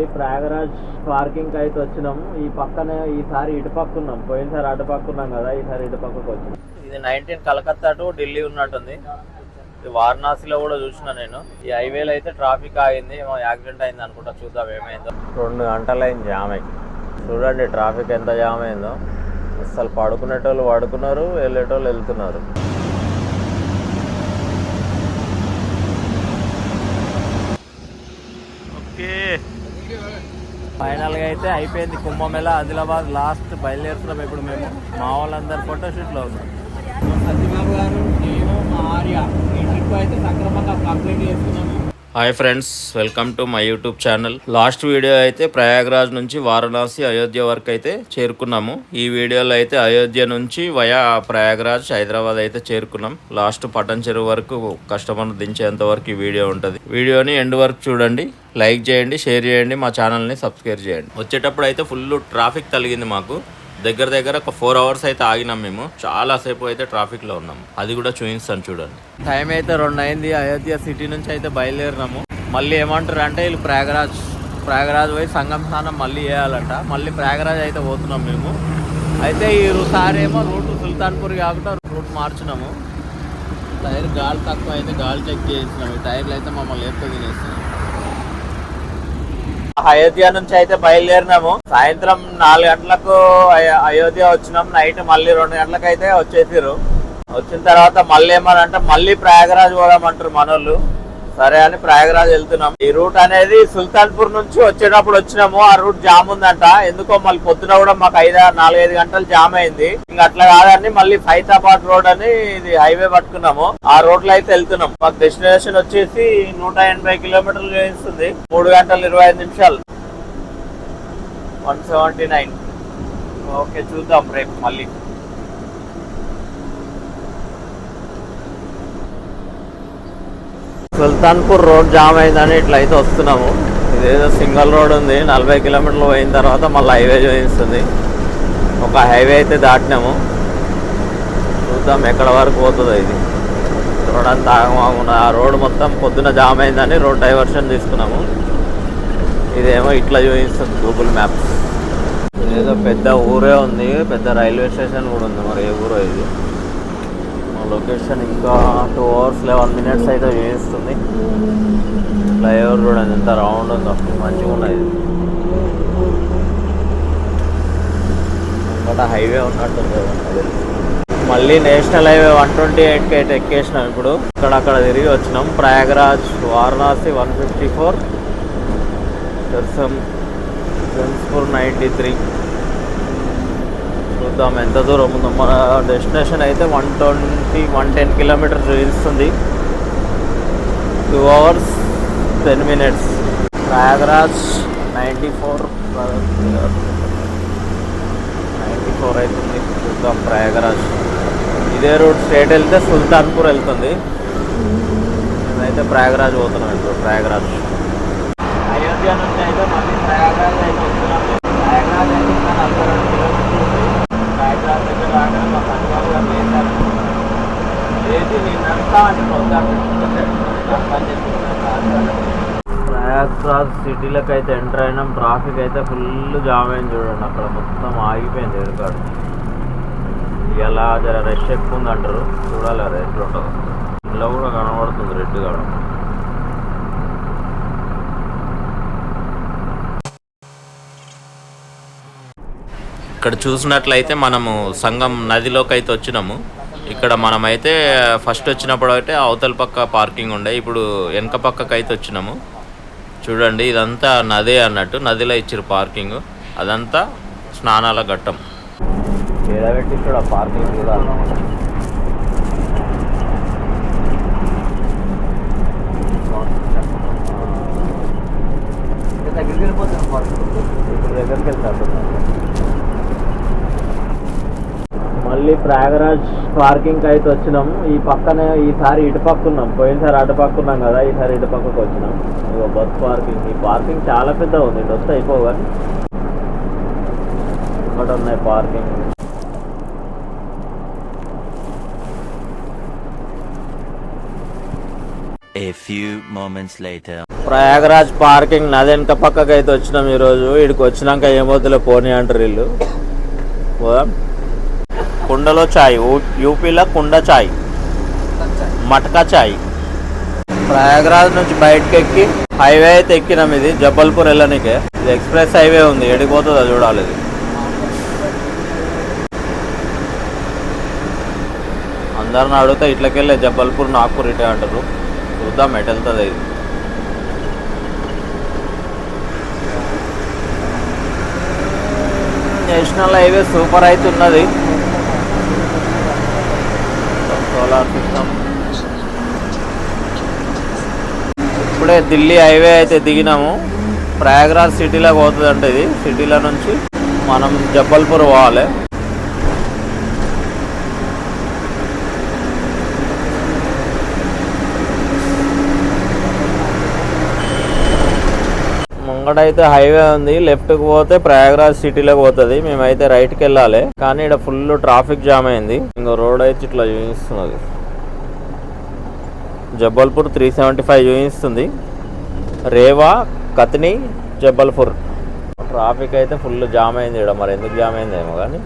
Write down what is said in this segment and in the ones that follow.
మళ్ళీ ప్రయాగరాజ్ పార్కింగ్ అయితే వచ్చినాము ఈ పక్కనే ఈసారి ఇటు పక్క ఉన్నాం. పోయినసారి అటు పక్క ఉన్నాం కదా ఈసారి ఇటు పక్కకు వచ్చినాం. ఇది నైన్టీన్ కలకత్తా టు ఢిల్లీ ఉన్నట్టుంది. ఇది వారణాసిలో కూడా చూసిన నేను. ఈ హైవేలో అయితే ట్రాఫిక్ ఆగింది. ఏమో యాక్సిడెంట్ అయింది అనుకుంటా చూద్దాం ఏమైందో. రెండు గంటలైంది జామ్. అయి చూడండి ట్రాఫిక్ ఎంత జామ్ అయిందో. అసలు పడుకునేటోళ్ళు పడుకున్నారు వెళ్ళేటోళ్ళు వెళ్తున్నారు ఓకే ఫైనల్గా అయితే అయిపోయింది కుంభమేళ ఆదిలాబాద్ లాస్ట్ బయలుదేరుతున్నాం ఇప్పుడు మేము. మా వాళ్ళందరూ ఫోటోషూట్లో ఉన్నాం. సత్యబాబు గారు నేను మా ఆర్య ఈ ట్రిప్ అయితే సక్రమంగా కంప్లీట్ చేసుకున్నాము. Hi friends welcome to my YouTube channel last video అయితే ప్రయాగ్రాజ్ నుంచి వారణాసి అయోధ్య వరకు అయితే చేరుకున్నాము. ఈ వీడియోలో అయితే అయోధ్య నుంచి వయా ప్రయాగ్రాజ్ హైదరాబాద్ అయితే చేరుకున్నాం. లాస్ట్ పటన్ చెరువు వరకు కస్టమర్ దించేంత వరకు ఈ వీడియో ఉంటుంది. వీడియోని ఎండ్ వరకు చూడండి లైక్ చేయండి షేర్ చేయండి మా ఛానల్ని సబ్స్క్రైబ్ చేయండి. వచ్చేటప్పుడు అయితే ఫుల్ ట్రాఫిక్ తగ్గింది మాకు. దగ్గర దగ్గర ఒక ఫోర్ అవర్స్ అయితే ఆగినాం మేము. చాలా సేపు అయితే ట్రాఫిక్లో ఉన్నాం. అది కూడా చూపిస్తాను చూడండి. టైం అయితే రెండు అయింది అయోధ్య సిటీ నుంచి అయితే బయలుదేరినాము. మళ్ళీ ఏమంటారు అంటే వీళ్ళు ప్రయాగరాజ్ ప్రయాగరాజ్ పోయి సంగం స్నానం మళ్ళీ చేయాలంట. మళ్ళీ ప్రయాగరాజ్ అయితే పోతున్నాం మేము. అయితే ఈ సారి ఏమో రూట్ సుల్తాన్పూర్ కాకుండా రూట్ మార్చినాము. టైర్ గాలి తక్కువ అయితే గాలి చెక్ చేసినాము. ఈ టైర్లు అయితే మమ్మల్ని ఎక్కువ తినేస్తున్నాము అయోధ్య నుంచి అయితే బయలుదేరినాము. సాయంత్రం నాలుగు గంటలకు అయోధ్య వచ్చినాం. నైట్ మళ్ళీ రెండు గంటలకు అయితే వచ్చేసారు వచ్చిన తర్వాత మళ్ళీ ఏమనంటే మళ్ళీ ప్రయాగరాజ్ పోదామంటారు మనోళ్ళు. సరే అని ప్రయాగరాజ్ వెళ్తున్నాం. ఈ రూట్ అనేది సుల్తాన్పూర్ నుంచి వచ్చేటప్పుడు వచ్చినాము. ఆ రూట్ జామ్ ఉందంట. ఎందుకో మళ్ళీ పొద్దున కూడా మాకు ఐదు నాలుగైదు గంటలు జామ్ అయింది. ఇంకా అట్లా కాదని మళ్ళీ ఫైతాబాద్ రోడ్ అని ఇది హైవే పట్టుకున్నాము. ఆ రోడ్లో అయితే వెళ్తున్నాం. మాకు డెస్టినేషన్ వచ్చేసి నూట ఎనభై కిలోమీటర్లు చేస్తుంది. మూడు గంటలు ఇరవై ఐదు నిమిషాలు. One seventy nine. ఓకే చూద్దాం రేపు మళ్ళీ. సుల్తాన్పూర్ రోడ్ జామ్ అయిందని ఇట్లా అయితే వస్తున్నాము. ఇదేదో సింగిల్ రోడ్ ఉంది. నలభై కిలోమీటర్లు పోయిన తర్వాత మళ్ళీ హైవే చూపిస్తుంది. ఒక హైవే అయితే దాటినాము. చూద్దాం ఎక్కడ వరకు పోతుందో ఇది. చూడడానికి తాగమాగుండా ఆ రోడ్ మొత్తం పొద్దున జామ్ అయిందని రోడ్ డైవర్షన్ తీసుకున్నాము. ఇదేమో ఇట్లా చూపిస్తుంది గూగుల్ మ్యాప్స్. ఇదేదో పెద్ద ఊరే ఉంది. పెద్ద రైల్వే స్టేషన్ కూడా ఉంది. మరి ఏ ఊరో ఇది? లొకేషన్ ఇంకా టూ అవర్స్ లెవెన్ మినిట్స్ అయితే చేస్తుంది. ఫ్లైఓవర్ అది ఎంత రౌండ్ ఉందో మంచిగా ఉన్నది. ఇది. ఇంకా హైవే ఉన్నట్టుంది. మళ్ళీ నేషనల్ హైవే వన్ ట్వంటీ ఎయిట్కి అయితే ఎక్కేసినాం ఇప్పుడు. ఇక్కడ అక్కడ తిరిగి వచ్చినాం. Prayagraj Varanasi one fifty four దర్శం జన్స్పూర్ ninety three. చూద్దాం. ఎంత దూరం ఉందో. మన డెస్టినేషన్ అయితే one twenty one ten kilometres చూపిస్తుంది. Two hours ten minutes. Prayagraj ninety four ninety four అవుతుంది. చూద్దాం ప్రయాగరాజ్. ఇదే రూట్ స్ట్రేట్ వెళ్తే సుల్తాన్పూర్ వెళ్తుంది. నేనైతే ప్రయాగరాజ్ పోతున్నాను ఇప్పుడు ప్రయాగరాజ్. అయోధ్య నుండి అయితే మళ్ళీ ప్రయాగరాజ్ అయితే వస్తున్నాం ప్రయాగరాజ్ అయితే ఇంకా నలభై రెండు కిలోమీటర్లు ఉంది ప్రయాగరాజ్ దగ్గర రాగానే మా సంఘాలు గారు లేచారు లేచి నేను నడుస్తా అంటే ప్రయాగ్రాజ్ సిటీలకు అయితే ఎంటర్ అయినాం. ట్రాఫిక్ అయితే ఫుల్ జామ్ అయింది చూడండి. అక్కడ మొత్తం ఆగిపోయింది ఎదురుకాడు ఇలా జర రష్ ఎక్కువ ఉంది అంటారు చూడాలి అది ఎట్లా ఉంటుందో ఇంట్లో కూడా కనబడుతుంది రెడ్ కాడ. ఇక్కడ చూసినట్లయితే మనము సంగం నదిలోకి అయితే వచ్చినాము. ఇక్కడ మనమైతే ఫస్ట్ వచ్చినప్పుడు అయితే అవతల పక్క పార్కింగ్ ఉండే. ఇప్పుడు వెనక పక్కకి అయితే వచ్చినాము. చూడండి ఇదంతా నదే అన్నట్టు నదిలో ఇచ్చారు పార్కింగ్. అదంతా స్నానాల ఘట్టం. పార్కింగ్ చూడాలి దగ్గరికి వెళ్ళిపోతాం. దగ్గరికి వెళ్తారు మళ్ళీ ప్రయాగరాజ్ పార్కింగ్ అయితే వచ్చినాం. ఈ పక్కనే ఈసారి ఇటు పక్క ఉన్నాం. పోయినసారి అటు పక్క ఉన్నాం కదా ఈసారి ఇటు పక్కకు వచ్చినాం. ఇగో బస్ పార్కింగ్. ఈ పార్కింగ్ చాలా పెద్ద ఉంది. ఇటు వస్తే అయిపోవు కానీ ఇక్కడ ఉన్నాయి parking. A few moments later. Prayagraj parking నది వెనక పక్కకి అయితే వచ్చినాం ఈరోజు. ఇక్కడికి వచ్చినాక ఏమవుతుందో పోనీ అంటారు వీళ్ళు. పోదాం. కుండలో చాయ్. యూపీలో కుండ చాయ్. మటకా చాయ్. ప్రయాగరాజ్ నుంచి బయటకు ఎక్కి హైవే అయితే ఎక్కినాం ఇది జబల్పూర్ వెళ్ళనికే. ఇది ఎక్స్ప్రెస్ హైవే ఉంది ఎడికి చూడాలి ఇది. అందరిని అడిగితే ఇట్లకెళ్ళే జబల్పూర్ నాగ్పూర్ ఇటే అంటారు. చూద్దాం ఎటు వెళ్తుంది ఇది. నేషనల్ హైవే సూపర్ అయితే ఉన్నది. Solar system. ఇప్పుడే ఢిల్లీ హైవే అయితే దిగినాము. ప్రయాగ్రాజ్ సిటీలోకి పోతుంది అంటే ఇది సిటీలో నుంచి. మనం జబ్బల్పూర్ పోవాలి. అక్కడైతే హైవే ఉంది. లెఫ్ట్కి పోతే ప్రయాగరాజ్ సిటీలోకి పోతుంది. మేమైతే రైట్కి వెళ్ళాలి. కానీ ఇక్కడ ఫుల్ ట్రాఫిక్ జామ్ అయింది. ఇంకో రోడ్ అయితే ఇట్లా చూపిస్తున్నది. జబ్బల్పూర్ త్రీ సెవెంటీ ఫైవ్ చూపిస్తుంది. రేవా కత్ని జబ్బల్పూర్ ట్రాఫిక్ అయితే ఫుల్ జామ్ అయింది ఇక్కడ మరి ఎందుకు జామ్ అయిందేమో కానీ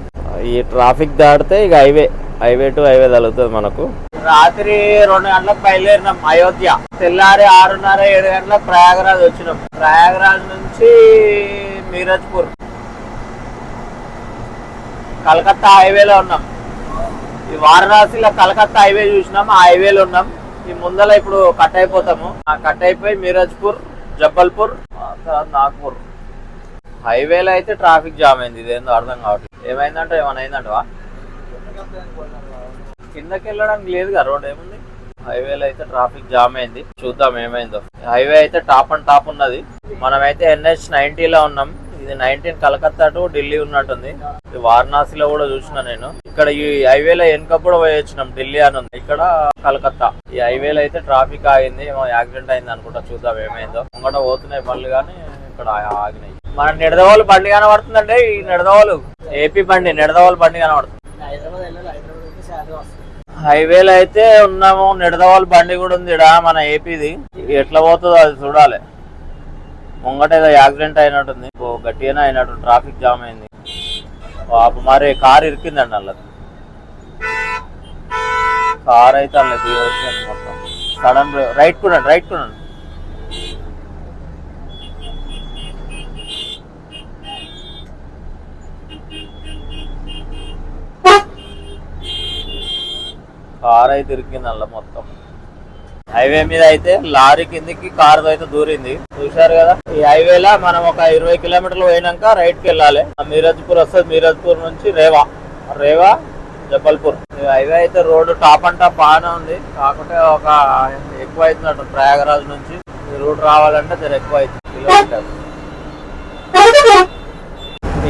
ఈ ట్రాఫిక్ దాటితే ఇక హైవే హైవే టు హైవే తగులుతుంది మనకు. రాత్రి రెండు గంటలకు బయలుదేరినాం అయోధ్య. తెల్లారి ఆరున్నర ఏడు గంటలకు ప్రయాగరాజ్ వచ్చినాం. ప్రయాగరాజ్ నుంచి మీరజ్పూర్. కలకత్తా హైవేలో ఉన్నాం. ఈ వారణాసిలో కలకత్తా హైవే చూసినాం ఆ హైవేలో ఉన్నాం. ఈ ముందల ఇప్పుడు కట్ అయిపోతాము. ఆ కట్ అయిపోయి మీరజ్పూర్ జబ్బల్పూర్ నాగ్పూర్. హైవేలో అయితే ట్రాఫిక్ జామ్ అయింది ఇదేందో అర్థం కావట్లేదు. ఏమైందంటే ఏమైనా అయిందంటవా? కిందకి వెళ్ళడానికి లేదుగా రోడ్ ఏముంది? హైవేలో అయితే ట్రాఫిక్ జామ్ అయింది. చూద్దాం ఏమైందో. హైవే అయితే టాప్ అండ్ టాప్ ఉన్నది. మనమైతే ఎన్హెచ్ నైన్టీలో ఉన్నాం. ఇది నైన్టీన్ కలకత్తా టు ఢిల్లీ ఉన్నట్టుంది. వారణాసిలో కూడా చూసిన నేను. ఇక్కడ ఈ హైవేలో వెనుక కూడా పోయొచ్చినాం ఢిల్లీ అని ఉంది. ఇక్కడ కలకత్తా. ఈ హైవేలో అయితే ట్రాఫిక్ ఆగింది. యాక్సిడెంట్ అయింది అనుకుంటా చూద్దాం ఏమైందో. ముంగట పోతున్నాయి బండ్లు కానీ ఇక్కడ ఆగినాయి. మన నిడదవాళ్ళు బండి కనబడుతుందంటే ఈ నిడదవాళ్ళు ఏపీ బండి నిడదవాళ్ళు బండి కనబడుతుంది. హైవేలో అయితే ఉన్నాము. నిడదవాళ్ళ బండి కూడా ఉంది ఈడ మన ఏపీది. ఎట్లా పోతుందో అది చూడాలి. ముంగట ఏదో యాక్సిడెంట్ అయినట్టుంది ఓ గట్టిగానే అయినట్టు ట్రాఫిక్ జామ్ అయింది. పాప మరి కార్ ఇరికిందండి అలా కార్ అయితే అలా మొత్తం. సడన్ రైట్ కూడా రైట్ కూడా కార్ అయితే ఇరికింది అందులో మొత్తం. హైవే మీద అయితే లారీ కిందికి కార్ అయితే దూరింది. చూశారు కదా? ఈ హైవేలో మనం ఒక ఇరవై కిలోమీటర్లు పోయినాక రైట్కి వెళ్ళాలి మీరజ్పూర్ వస్తుంది. మీరజ్పూర్ నుంచి రేవా. రేవా జబల్పూర్. ఈ హైవే అయితే రోడ్డు టాప్ అండ్ టాప్ బాగానే ఉంది. కాకుంటే ఒక ఎక్కువ అవుతున్నట్టు ప్రయాగరాజ్ నుంచి. ఈ రూట్ రావాలంటే జర ఎక్కువ అవుతుంది. కిలోమీటర్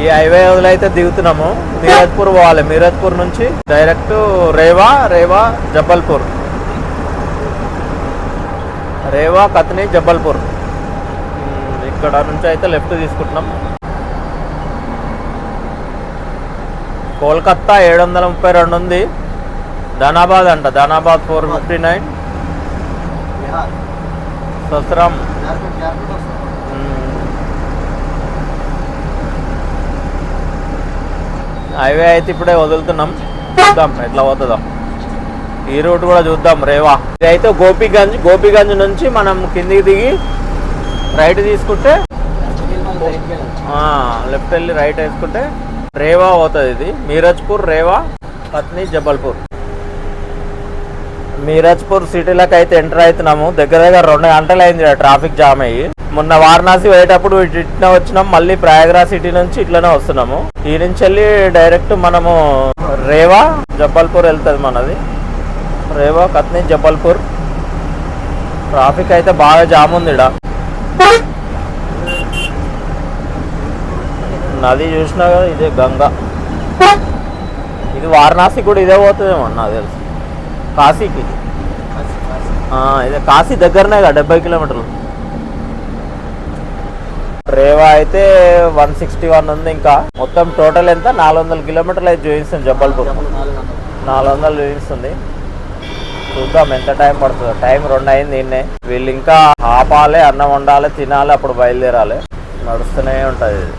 ఈ హైవే వదిలైతే దిగుతున్నాము. మీరజ్పూర్ పోవాలి. మీరజ్పూర్ నుంచి డైరెక్ట్ రేవా రేవా జబల్పూర్. రేవా కత్ని జబల్పూర్. ఉమ్, ఇక్కడ నుంచి అయితే లెఫ్ట్ తీసుకుంటున్నాం. కోల్కత్తా ఏడు వందల ముప్పై రెండు ఉంది. ధనాబాద్ అంట. Dhanbad four fifty nine. Sasaram highway అయితే ఇప్పుడే వదులుతున్నాం. చూద్దాం ఎట్లా పోతుందో. ఈ రూట్ కూడా చూద్దాం రేవా. ఇదైతే గోపిగంజ్ గోపిగంజ్ నుంచి మనం కిందికి దిగి రైట్ తీసుకుంటే లెఫ్ట్ వెళ్ళి రైట్ వేసుకుంటే రేవా పోతుంది ఇది. మీరజ్పూర్ రేవా పత్ని జబల్పూర్. మీరజ్పూర్ సిటీలోకి అయితే ఎంటర్ అవుతున్నాము. దగ్గర దగ్గర రెండు గంటలు అయింది ట్రాఫిక్ జామ్ అయ్యి. మొన్న వారణాసి పోయేటప్పుడు ఇటు ఇట్లా వచ్చినాం మళ్ళీ ప్రయాగరాజ్ సిటీ నుంచి ఇట్లనే వస్తున్నాము. ఈ నుంచి వెళ్ళి డైరెక్ట్ మనము రేవా జబ్బల్పూర్ వెళ్తుంది మనది. రేవా కత్ని జబ్బల్పూర్ ట్రాఫిక్ అయితే బాగా జామ్ ఉంది ఇడ నది చూసినా కదా ఇదే గంగా. ఇది వారణాసి కూడా ఇదే పోతుందేమో నాకు తెలుసు. కాశీకి. ఆ, ఇదే కాశీ దగ్గరనే కదా డెబ్బై కిలోమీటర్లు. రేవా అయితే వన్ సిక్స్టీ వన్ ఉంది ఇంకా. మొత్తం టోటల్ ఎంత? నాలుగు వందల కిలోమీటర్లు అయితే చూపిస్తుంది జబ్బల్పూర్ నాలుగు వందలు చూపిస్తుంది చూద్దాం ఎంత టైం పడుతుందో. టైం రెండు అయింది నిన్నే వీళ్ళు ఇంకా ఆపాలి అన్నం వండాలి తినాలి అప్పుడు బయలుదేరాలి. నడుస్తూనే ఉంటుంది ఇది.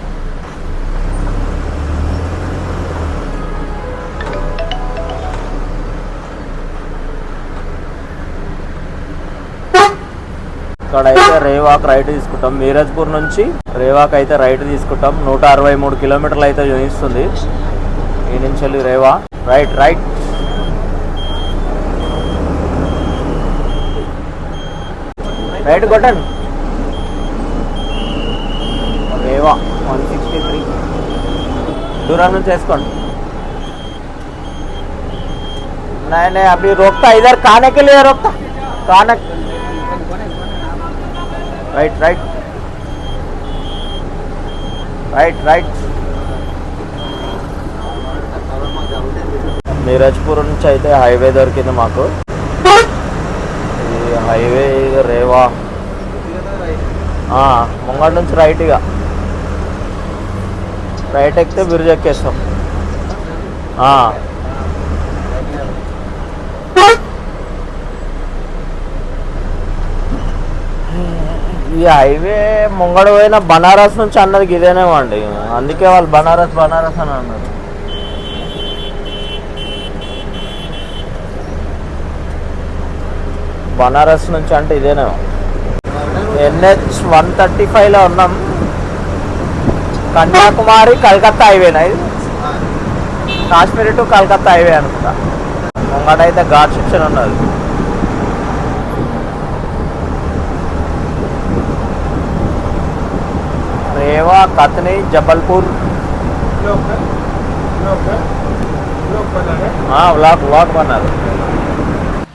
ఇక్కడ అయితే రేవాక్ రైట్ తీసుకుంటాం. మీరజ్పూర్ నుంచి రేవాక్ అయితే రైట్ తీసుకుంటాం. నూట అరవై మూడు కిలోమీటర్లు అయితే చూపిస్తుంది ఈ నుంచి వెళ్ళి రేవా. Right right. రైట్ కొట్టండి. రేవా వన్ సిక్స్టీ త్రీ దూరం నుంచి వేసుకోండి. నేను అప్పుడు రొక్త ఇద్దరు కానెక్కి లేదా రోక్తా. కానెక్ right right right right Mirzapur నుంచి అయితే హైవే దొరికింది మాకు. ఈ హైవే రేవా. ఆ, ముంగడ నుంచి రైట్ ఇక. రైట్ ఎక్కితే బిరుజెక్కేస్తాం ఈ హైవే ముంగడ పోయిన బనారస్ నుంచి అన్నది ఇదేనేమో అండి అందుకే వాళ్ళు బనారస్ బనారస్ అని అన్నారు. బనారస్ నుంచి అంటే ఇదేనేమో ఎన్హెచ్ వన్ థర్టీ ఫైవ్లో ఉన్నాం. కన్యాకుమారి కలకత్తా హైవేనా ఇది. కాశ్మీర్ టు కలకత్తా హైవే అనుకుంటా. ముంగడైతే ఘాట్ సెక్షన్ ఉన్నది. రేవా కత్ని జబల్పూర్ వ్లాగ్ అన్నారు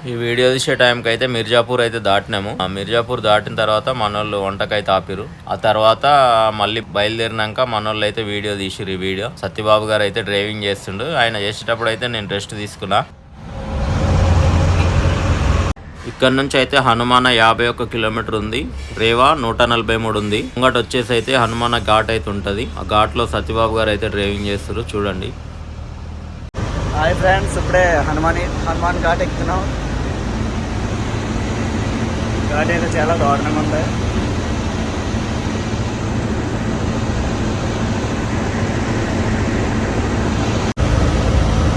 ఈ వీడియో తీసే టైంకి అయితే మిర్జాపూర్ అయితే దాటినాము. ఆ మిర్జాపూర్ దాటిన తర్వాత మనోళ్ళు వంటకైతే ఆపిరు ఆ తర్వాత మళ్ళీ బయలుదేరినాక మనోళ్ళు అయితే వీడియో తీసిరు ఈ వీడియో. సత్యబాబు గారు అయితే డ్రైవింగ్ చేస్తుండు. ఆయన చేసేటప్పుడు అయితే నేను రెస్ట్ తీసుకున్నా. ఇక్కడ నుంచి అయితే హనుమాన యాభై ఒక్క కిలోమీటర్ ఉంది. రేవా నూట నలభై మూడు ఉంది. ముంగట వచ్చేసి అయితే హనుమాన ఘాట్ అయితే ఉంటుంది. ఆ ఘాట్లో సత్యబాబు గారు అయితే డ్రైవింగ్ చేస్తారు. చూడండి. హాయ్ ఫ్రెండ్స్ ఇప్పుడే హనుమాని హనుమాన్ ఘాట్ ఎక్కుతున్నాం. ఘాట్ అయితే చాలా దారుణంగా ఉంది.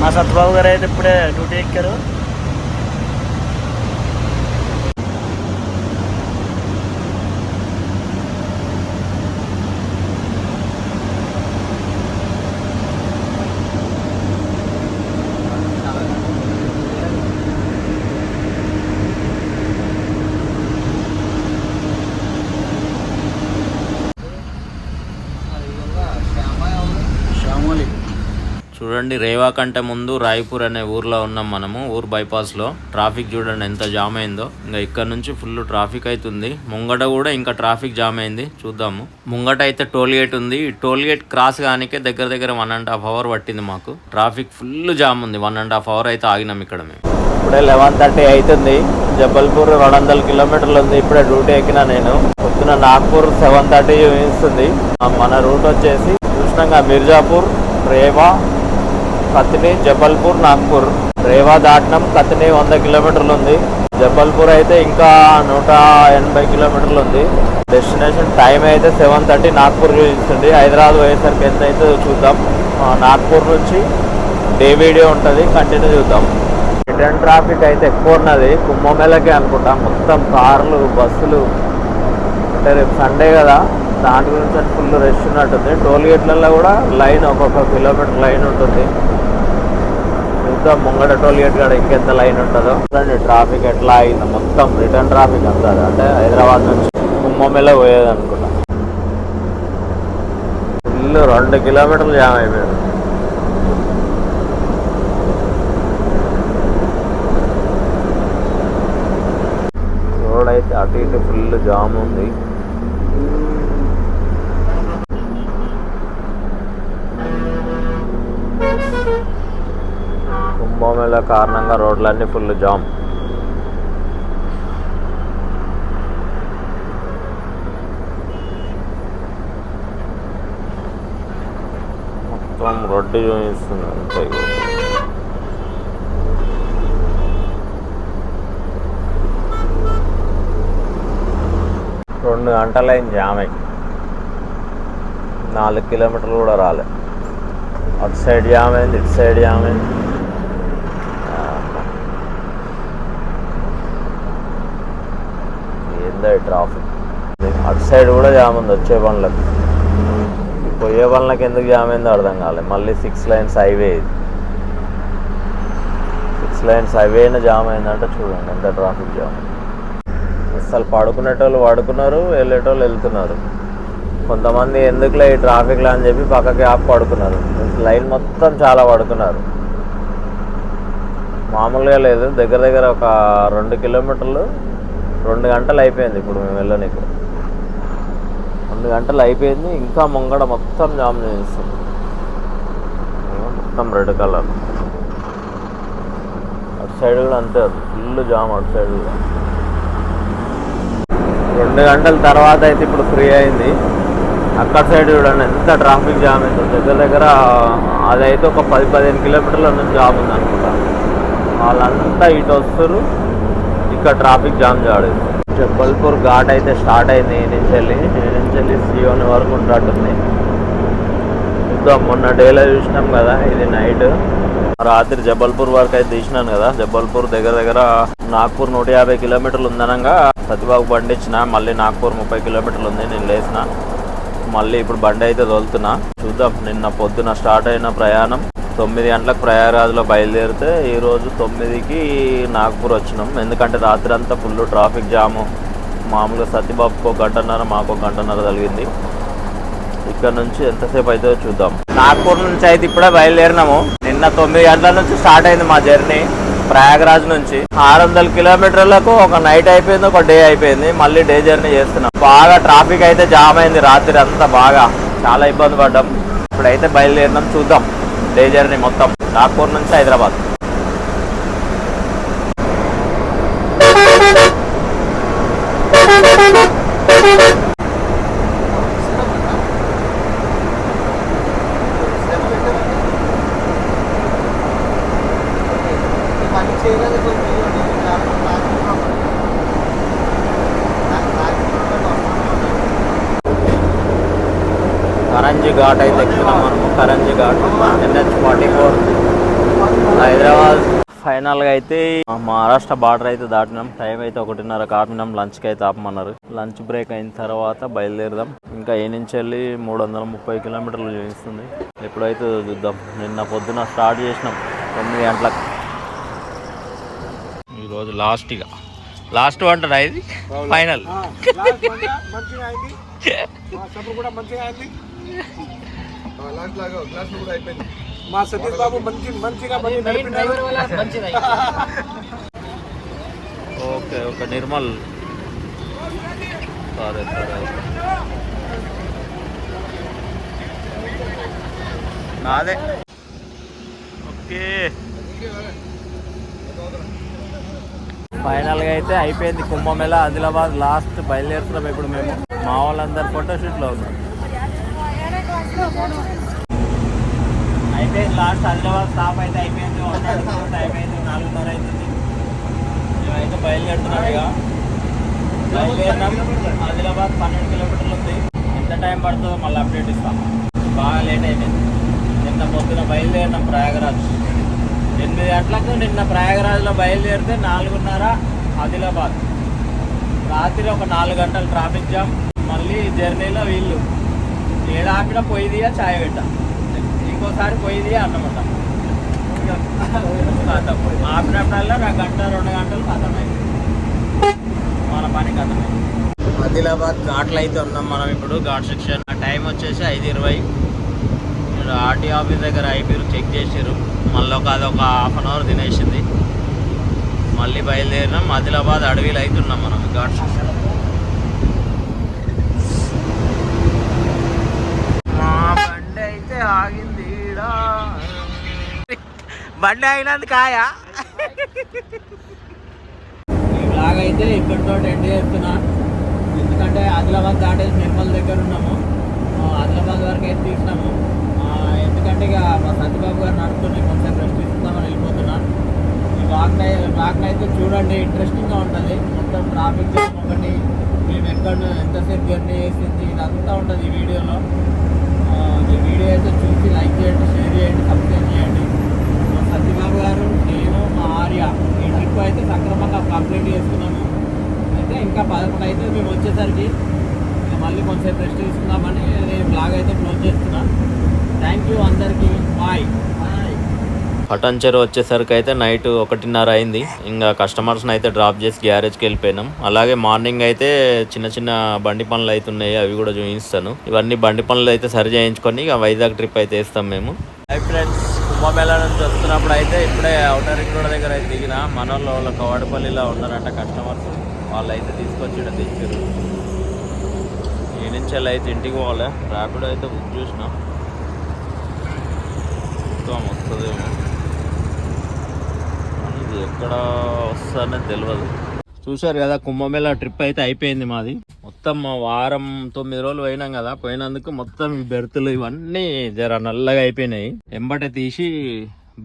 మా సత్యబాబు గారు అయితే ఇప్పుడే డ్యూటీ ఎక్కారు. చూడండి రేవా కంటే ముందు రాయ్పూర్ అనే ఊర్లో ఉన్నాం మనము. ఊరు బైపాస్లో. ట్రాఫిక్ చూడండి ఎంత జామ్ అయిందో. ఇంకా ఇక్కడ నుంచి ఫుల్ ట్రాఫిక్ అవుతుంది ముంగట కూడా ఇంకా ట్రాఫిక్ జామ్ అయింది. చూద్దాము. ముంగట అయితే టోల్ గేట్ ఉంది. ఈ టోల్ గేట్ క్రాస్ కానికే దగ్గర దగ్గర వన్ అండ్ హాఫ్ అవర్ పట్టింది మాకు. ట్రాఫిక్ ఫుల్ జామ్ ఉంది. వన్ అండ్ హాఫ్ అవర్ అయితే ఆగినాం ఇక్కడ మేము. ఇప్పుడే లెవెన్ థర్టీ అవుతుంది జబల్పూర్ రెండు వందల కిలోమీటర్లు ఉంది. ఇప్పుడే డ్యూటీ ఎక్కినా నేను. పొద్దున నాగ్పూర్ సెవెన్ థర్టీ చూపిస్తుంది. మన రూట్ వచ్చేసి కృష్ణంగా మిర్జాపూర్ రేవా కత్ని జబల్పూర్ నాగ్పూర్. రేవా దాటినం కత్ని వంద కిలోమీటర్లు ఉంది జబల్పూర్ అయితే ఇంకా నూట ఎనభై కిలోమీటర్లు ఉంది డెస్టినేషన్ టైం అయితే సెవెన్ థర్టీ నాగ్పూర్ చూపిస్తుంది. హైదరాబాద్ పోయేసరికి ఎంత అయితే చూద్దాం నాగ్పూర్ నుంచి డే వీడియో ఉంటుంది కంటిన్యూ చూద్దాం. రిటర్న్ ట్రాఫిక్ అయితే ఎక్కువ ఉన్నది. కుంభమేళకే అనుకుంటా. మొత్తం కార్లు బస్సులు. అంటే రేపు సండే కదా దాని గురించి ఫుల్ రష్ ఉన్నట్టుంది. టోల్ గేట్లలో కూడా లైన్ ఒక్కొక్క కిలోమీటర్ లైన్ ఉంటుంది. చూద్దాం ముంగట టోల్ గేట్ కాడ ఇంకెంత లైన్ ఉంటుందో. చూడండి ట్రాఫిక్ ఎట్లా అయింది మొత్తం రిటర్న్ ట్రాఫిక్ అంతా అంటే హైదరాబాద్ నుంచి కుంభమేళ పోయేది అనుకున్నా ఫుల్ రెండు కిలోమీటర్లు జామ్ అయిపోయాడు రోడ్ అయితే అటు ఇటు ఫుల్ జామ్ ఉంది. వాహనాల కారణంగా రోడ్లన్నీ ఫుల్ జామ్. మొత్తం రొడ్డు చూపిస్తుంది అంతే రెండు గంటలైంది ఆమె నాలుగు కిలోమీటర్లు కూడా రాలే. అటు సైడ్ జామైంది ఇటు సైడ్ జామైంది అటు సైడ్ కూడా జామ్ ఉంది వచ్చే పనులకు. పోయే పనులకు ఎందుకు జామ్ అయిందో అర్థం కాలేదు మళ్ళీ సిక్స్ లైన్స్ హైవే ఇది. సిక్స్ లైన్స్ హైవేన జామ్ అయిందంటే చూడండి ఎంత ట్రాఫిక్ జామ్. అసలు పడుకునేటోళ్ళు పడుకున్నారు వెళ్ళేటోళ్ళు వెళ్తున్నారు. కొంతమంది ఎందుకులే ఈ ట్రాఫిక్లో అని చెప్పి పక్కకి ఆపి పడుకున్నారు. లైన్ మొత్తం చాలా పడుకున్నారు. మామూలుగా లేదు దగ్గర దగ్గర ఒక రెండు కిలోమీటర్లు రెండు గంటలు అయిపోయింది ఇప్పుడు మేము వెళ్ళనీకు. రెండు గంటలు అయిపోయింది ఇంకా ముంగడ మొత్తం జామ్ చేస్తుంది మొత్తం రెడ్ కలర్. అటు సైడ్ కూడా అంతే ఫుల్ జామ్ అటు సైడ్ కూడా. రెండు గంటల తర్వాత అయితే ఇప్పుడు ఫ్రీ అయింది. అక్కడ సైడ్ చూడండి ఎంత ట్రాఫిక్ జామ్ అయిందో. దగ్గర దగ్గర అదైతే ఒక పది పదిహేను కిలోమీటర్ల నుంచి జామ్ ఉంది అనుకుంటా వాళ్ళంతా ఇటు వస్తారు ఇక్కడ ట్రాఫిక్ జామ్ చేయలేదు జబ్బల్పూర్ ఘాట్ అయితే స్టార్ట్ అయింది ఈ నుంచి వెళ్ళి ఈ నుంచి వెళ్ళి సియోని వరకు ఉంటుంది చూద్దాం మొన్న డేలో చూసినాం కదా ఇది నైట్ రాత్రి జబల్పూర్ వరకు అయితే తీసినాను కదా జబల్పూర్ దగ్గర దగ్గర నాగ్పూర్ నూట యాభై కిలోమీటర్లు ఉందనగా సతిబాబు బండి ఇచ్చిన మళ్ళీ నాగ్పూర్ ముప్పై కిలోమీటర్లు ఉంది నేను లేచిన మళ్ళీ ఇప్పుడు బండి అయితే తోలుతున్నా. చూద్దాం నిన్న పొద్దున స్టార్ట్ అయిన ప్రయాణం. తొమ్మిది గంటలకు ప్రయాగరాజ్లో బయలుదేరితే ఈరోజు తొమ్మిదికి నాగ్పూర్ వచ్చినాం. ఎందుకంటే రాత్రి అంతా ఫుల్ ట్రాఫిక్ జాము. మామూలుగా సత్యబాబుకు ఒక గంటన్నర మాకు ఒక గంటన్నర కలిగింది ఇక్కడ నుంచి ఎంతసేపు అవుతుందో చూద్దాం. నాగ్పూర్ నుంచి అయితే ఇప్పుడే బయలుదేరినాము. నిన్న తొమ్మిది గంటల నుంచి స్టార్ట్ అయింది మా జర్నీ ప్రయాగరాజ్ నుంచి. ఆరు వందల కిలోమీటర్లకు ఒక నైట్ అయిపోయింది ఒక డే అయిపోయింది. మళ్ళీ డే జర్నీ చేస్తున్నాం. బాగా ట్రాఫిక్ అయితే జామ్ అయింది రాత్రి అంతా బాగా. చాలా ఇబ్బంది పడ్డాం. ఇప్పుడైతే బయలుదేరినాం చూద్దాం. డే జర్నీ మొత్తం నాగ్పూర్ నుంచి హైదరాబాద్. కరంజీ ఘాట్ అయితే ఎక్కుతున్నాం మనము karanja ghat NH forty four. Hyderabad. ఫైనల్గా అయితే మహారాష్ట్ర బార్డర్ అయితే దాటినాం. టైం అయితే ఒకటిన్నర కాపినాం లంచ్కి అయితే ఆపమన్నారు. లంచ్ బ్రేక్ అయిన తర్వాత బయలుదేరదాం. ఇంకా ఏ నుంచి వెళ్ళి మూడు వందల ముప్పై కిలోమీటర్లు చూపిస్తుంది ఎప్పుడైతే చూద్దాం. నిన్న పొద్దున స్టార్ట్ చేసినాం. తొమ్మిది గంటలకు. ఈరోజు లాస్ట్ ఇక లాస్ట్ అంటారా ఇది ఫైనల్ కూడా మంచిగా మా సతీష్ బాబు మంచి మంచిగా. Okay okay Nirmal. సరే సరే నాదే. ఓకే. ఫైనల్గా అయితే అయిపోయింది కుంభమేళ ఆదిలాబాద్ లాస్ట్ బయలుదేరుతున్నాం ఇప్పుడు మేము. మా వాళ్ళందరు ఫోటోషూట్లో ఉన్నాం. అయిపోయింది లాస్ట్ ఆదిలాబాద్ స్టాప్ అయితే అయిపోయింది. వన్ థర్టీ అయిపోయింది. నాలుగున్నర అవుతుంది మేమైతే బయలుదేరుతున్నాం ఇక. బయలుదేరినాం. ఆదిలాబాద్ పన్నెండు కిలోమీటర్లు ఉంది. ఎంత టైం పడుతుందో మళ్ళీ అప్డేట్ ఇస్తాం. బాగా లేట్ అయిపోయింది. నిన్న పొద్దున బయలుదేరినాం ప్రయాగరాజ్. ఎనిమిది గంటలకు నిన్న ప్రయాగరాజ్లో బయలుదేరితే నాలుగున్నర ఆదిలాబాద్. రాత్రి ఒక నాలుగు గంటలు ట్రాఫిక్ జామ్. మళ్ళీ జర్నీలో వీళ్ళు. ఏడ ఆపినా పొయ్యిదియా చాయ్ పెట్ట. ఇంకోసారి పొయ్యిదియా అన్నమాట. ఖతం. ఆపినప్పుడల్లా నాకు గంట రెండు గంటలు ఖతమైంది. మన పని ఖతమైంది. ఆదిలాబాద్ ఘాట్లో అయితే ఉన్నాం మనం ఇప్పుడు. ఘాట్ సెక్షన్. ఆ టైం వచ్చేసి ఐదు ఇరవై. ఆర్టీ ఆఫీస్ దగ్గర ఐపీలు చెక్ చేసారు మళ్ళీ ఒక అది ఒక హాఫ్ అన్ అవర్ తినేసింది. మళ్ళీ బయలుదేరినాం. ఆదిలాబాద్ అడవిలో అవుతున్నాం మనం. ఘాట్ సెక్షన్ మా బండి అయితే ఆగింది ఈడ. బండి అయినందుకు కాయా అయితే ఇక్కడితో ఎండ్ చేస్తున్నా. ఎందుకంటే ఆదిలాబాద్ దాటేసి నిర్మల్ దగ్గర ఉన్నాము. ఆదిలాబాద్ వరకు అయితే తీసినాము. ఎందుకంటే ఇక మా సత్యబాబు గారు నడుపుతున్నాయి కొంచెం రెస్ట్ ఇస్తుందామని వెళ్ళిపోతున్నా. ఈ బ్లాగ్ బ్లాగ్ అయితే చూడండి. ఇంట్రెస్టింగ్గా ఉంటుంది. మొత్తం ట్రాఫిక్ ఒకటి. మేము ఎక్కడ ఎంతసేపు జర్నీ చేసింది ఇదంతా ఉంటుంది ఈ వీడియోలో ఈ వీడియో అయితే చూసి లైక్ చేయండి షేర్ చేయండి సబ్స్క్రైబ్ చేయండి. మా సత్యబాబు గారు నేను మా ఆర్య ఈ ట్రిప్ అయితే సక్రమంగా కంప్లీట్ చేసుకున్నాము. అయితే ఇంకా పదకొండు అయితే మేము వచ్చేసరికి మళ్ళీ కొంచెం రెస్ట్ తీసుకుందామని నేను బ్లాగ్ అయితే క్లోజ్ చేస్తున్నాను థ్యాంక్ యూ అందరికీ. బాయ్ బాయ్ వచ్చేసరికి అయితే నైట్ ఒకటిన్నర అయింది. ఇంకా కస్టమర్స్ని అయితే డ్రాప్ చేసి గ్యారేజ్కి వెళ్ళిపోయినాం. అలాగే మార్నింగ్ అయితే చిన్న చిన్న బండి పనులు అయితే ఉన్నాయి అవి కూడా చూపిస్తాను. ఇవన్నీ బండి పనులు అయితే సరి చేయించుకొని ఇక వైజాగ్ ట్రిప్ అయితే వేస్తాం మేము. హై ఫ్రెండ్స్ కుంభమేళా నుంచి వస్తున్నప్పుడు అయితే ఇప్పుడే అవుటర్ రింగ్ రోడ్ దగ్గర అయితే దిగిన. మన వాళ్ళు వాళ్ళ కవాడపల్లిలో ఉన్నారంట కస్టమర్స్. వాళ్ళు అయితే తీసుకొచ్చి ఈడ తెచ్చారు. ఈ నుంచి అయితే ఇంటికి పోవాలి? ర్యాపిడో అయితే బుక్ చేసిన. వస్తుంది వస్తుందేమో. ఇది ఎక్కడ వస్తుందనేది తెలియదు చూశారు కదా కుంభమేళా ట్రిప్ అయితే అయిపోయింది మాది. మొత్తం మా వారం తొమ్మిది రోజులు పోయినాం కదా పోయినందుకు మొత్తం ఈ బెర్తులు ఇవన్నీ జర నల్లగా అయిపోయినాయి. ఎంబట తీసి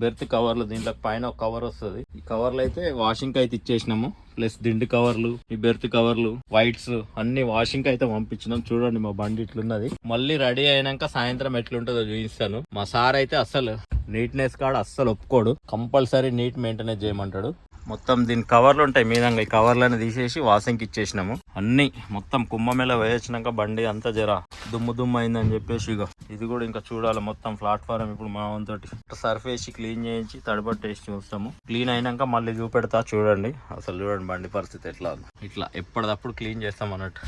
బెర్త్ కవర్లు దీంట్లో పైన ఒక కవర్ వస్తుంది. ఈ కవర్లు అయితే వాషింగ్ అయితే ఇచ్చేసినాము. ప్లస్ దిండు కవర్లు ఈ బెర్త్ కవర్లు వైట్స్ అన్ని వాషింగ్ అయితే పంపించినాం. చూడండి మా బండి ఇట్లున్నది. మళ్ళీ రెడీ అయినాక సాయంత్రం ఎట్లుంటుందో చూపిస్తాను. మా సార్ అయితే అసలు నీట్నెస్ కాడ అస్సలు ఒప్పుకోడు. కంపల్సరీ నీట్ మెయింటెనెన్స్ చేయమంటాడు. మొత్తం దీని కవర్లు ఉంటాయి. మీదంగా ఈ కవర్లను తీసేసి వాసంకి ఇచ్చేసినాము. అన్ని మొత్తం కుంభమేళ వేయించినాక బండి అంతా జర దుమ్ము దుమ్ము అయిందని చెప్పేసి ఇక ఇది కూడా ఇంకా చూడాలి మొత్తం ప్లాట్ఫారం ఇప్పుడు మా తోటి. సర్ఫ్ వేసి క్లీన్ చేయించి తడబట్టేసి చూస్తాము. క్లీన్ అయినాక మళ్ళీ చూపెడతా చూడండి. అసలు చూడండి బండి పరిస్థితి ఎట్లా ఇట్లా ఎప్పటిదప్పుడు క్లీన్ చేస్తాం అన్నట్టు.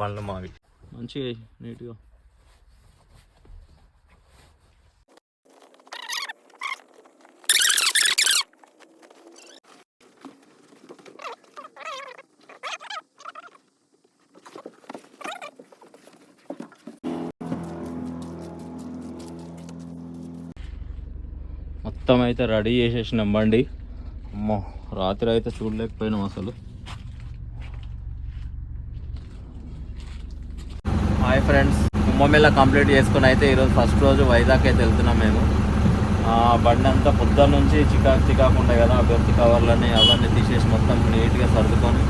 బండ్లు మావి. మంచిగా నీట్గా మొత్తం అయితే రెడీ చేసేసినాం బండి. అమ్మో రాత్రి అయితే చూడలేకపోయినాం అసలు. హాయ్ ఫ్రెండ్స్ కుంభమేళ కంప్లీట్ చేసుకుని అయితే ఈరోజు ఫస్ట్ రోజు వైజాగ్ అయితే వెళ్తున్నాం మేము. ఆ బండి అంతా పొద్దున్న నుంచి చికాకు చికాకు ఉంటాయి కదా ఆ బెర్త్ కవర్లని అవన్నీ తీసేసి మొత్తం నీట్గా సర్దుకొని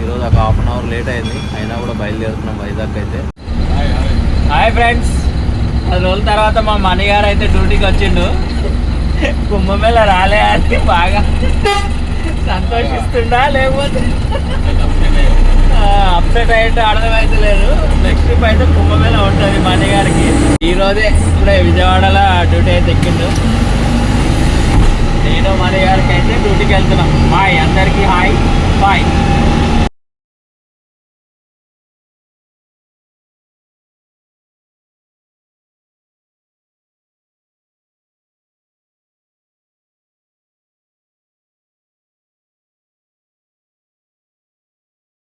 ఈరోజు ఒక హాఫ్ అన్ అవర్ లేట్ అయింది. అయినా కూడా బయలుదేరుతున్నాం వైజాగ్ అయితే. హాయ్ ఫ్రెండ్స్ పది రోజుల తర్వాత మా మనీ గారు అయితే డ్యూటీకి వచ్చిండు. కుంభమేళ రాలే అని బాగా సంతోషిస్తుండా లేకపోతే? అప్సెట్ అయితే అర్థమైతే లేదు. నెక్స్ట్ ట్రిప్ అయితే కుంభమేళ ఉంటుంది మణి గారికి. ఈరోజే ఇప్పుడే విజయవాడలో డ్యూటీ అయితే ఎక్కిండు. నేను మణి గారికి అయితే డ్యూటీకి వెళ్తున్నాం. హాయ్ అందరికీ హాయ్. బాయ్.